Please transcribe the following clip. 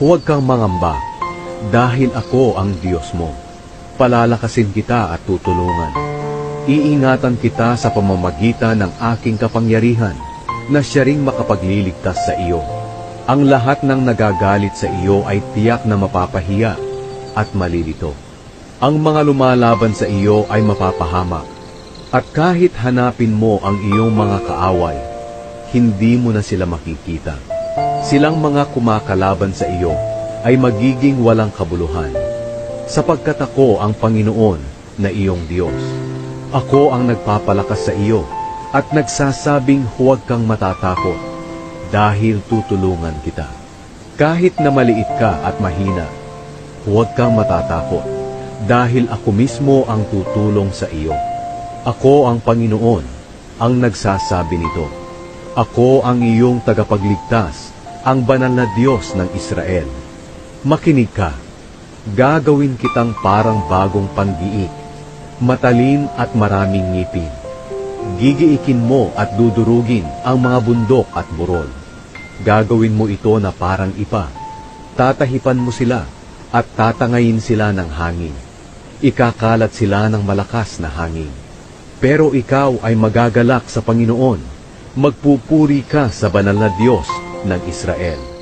Huwag kang mangamba, dahil ako ang Diyos mo. Palalakasin kita at tutulungan. Iingatan kita sa pamamagitan ng aking kapangyarihan na siya ring makapagliligtas sa iyo. Ang lahat ng nagagalit sa iyo ay tiyak na mapapahiya at malilito. Ang mga lumalaban sa iyo ay mapapahamak. At kahit hanapin mo ang iyong mga kaaway, hindi mo na sila makikita. Silang mga kumakalaban sa iyo ay magiging walang kabuluhan. Sapagkat ako ang Panginoon na iyong Diyos. Ako ang nagpapalakas sa iyo at nagsasabing huwag kang matatakot dahil tutulungan kita. Kahit na maliit ka at mahina, huwag kang matatakot dahil ako mismo ang tutulong sa iyo. Ako ang Panginoon ang nagsasabi nito. Ako ang iyong tagapagligtas, ang banal na Diyos ng Israel. Makinig ka, gagawin kitang parang bagong pandiik, matalin at maraming ngipin. Gigiikin mo at dudurugin ang mga bundok at burol. Gagawin mo ito na parang ipa. Tatahipan mo sila at tatangayin sila ng hangin. Ikakalat sila ng malakas na hangin. Pero ikaw ay magagalak sa Panginoon. Magpupuri ka sa banal na Diyos ng Israel.